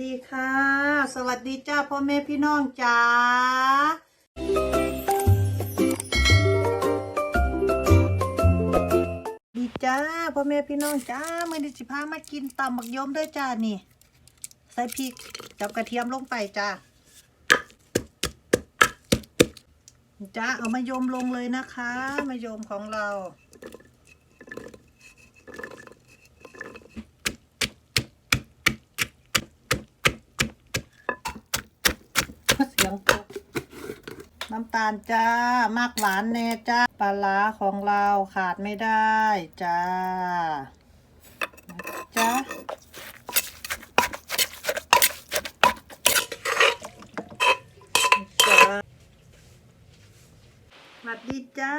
ดีค่ะ สวัสดีจ้าพ่อแม่พี่น้องจ้าดีจ้าพ่อแม่พี่น้องจ้ามื่อนี้สิพามากินตำบักยมด้วยจ้านี่ ใส่พริกกับกระเทียมลงไปจ้าจ้าเอามายมลงเลยนะคะ มายมของเรา เสียงตก น้ำตาลจ้ามากหวานแน่จ้าปลาร้าของเราขาดไม่ได้จ้าจ้าจ้าสวัสดีจ้า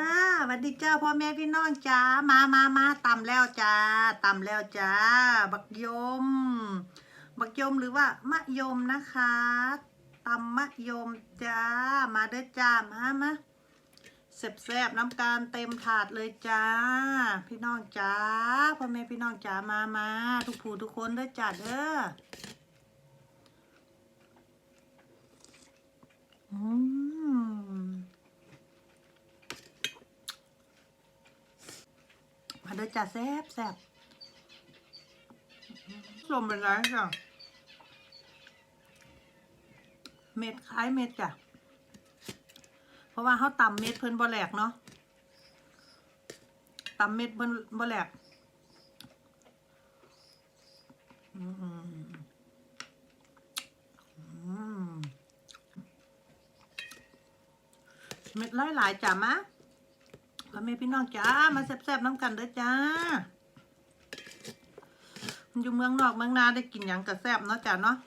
สวัสดีจ้าพ่อแม่พี่น้องจ้ามามามาตำแล้วจ้าตำแล้วจ้า บักยม บักยมหรือว่ามะยมนะคะ ตำมะยมจ้า มาเด้อจ้ามามาแซ่บๆน้ำการเต็มถาดเลยจ้า พี่น้องจ้าพ่อแม่พี่น้องจ้ามามาทุกผู้ทุกคนเด้อจ้าเด้ออืมมาเด้อจ้าแซ่บแซ่บลมเป็นไรจ้ะ เม็ดคล้ายเม็ดจ้ะ เพราะว่าเขาตำเม็ดเพิ่นบ่แหลกเนาะตำเม็ดเพิ่นบ่แหลกอืมอืมอืมเม็ดหลายๆจ้ะมะพ่อแม่พี่น้องจ้า มาแซ่บๆน้ำกันเด้อจ้าอยู่เมืองนอกเมืองนาได้กินหยังกะแซ่บเนาะจ้ะเนาะ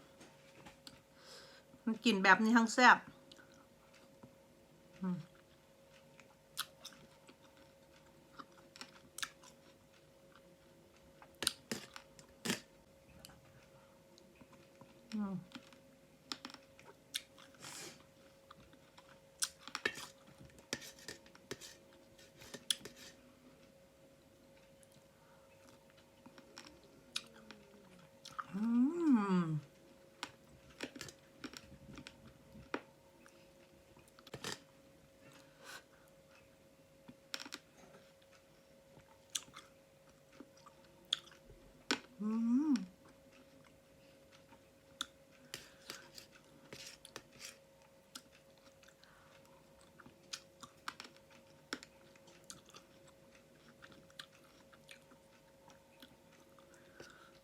มันกลิ่นแบบนี้ทั้งแซ่บอืมอืมอืม อืม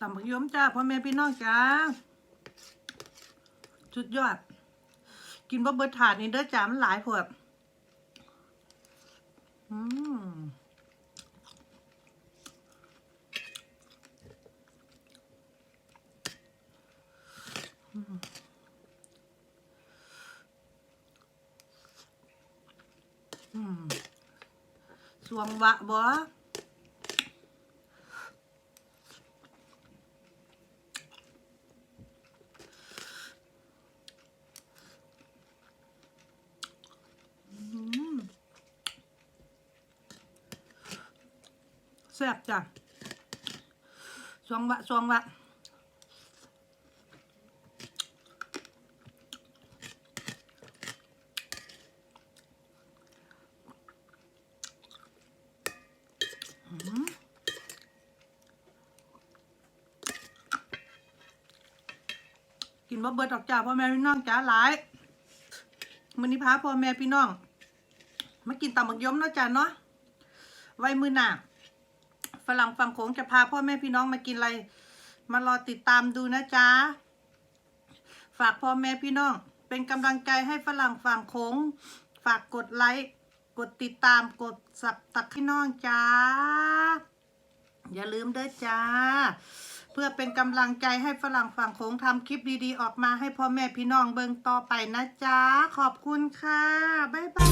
ตำบักยมจ้าพ่อแม่พี่น้องจ้าสุดยอด กินบ่เบิดถาดนี่เด้อจ้ามันหลายพวกอืมอืมสวงวะบ่อืม แซ่บจ้ะสวงวะสวงวะกินบ่เบิดดอกจ้าพ่อแม่พี่น้องจ้าหลายมื้อนี้พาพ่อแม่พี่น้อง มากินตำบักยมเนาะจ้าเนาะไว้มื้อหน้า ฝรั่งฝั่งโขงจะพาพ่อแม่พี่น้องมากินอะไร มารอติดตามดูนะจ้าฝากพ่อแม่พี่น้อง เป็นกำลังใจให้ฝรั่งฝั่งโขงฝากกดไลค์กดติดตามกดสับตักพี่น้องจ้า อย่าลืมเด้อจ้า เพื่อเป็นกำลังใจให้ฝรั่งฝั่งโขงทำคลิปดีๆ ออกมาให้พ่อแม่พี่น้องเบิ่งต่อไปนะจ๊ะขอบคุณค่ะ บ๊ายบาย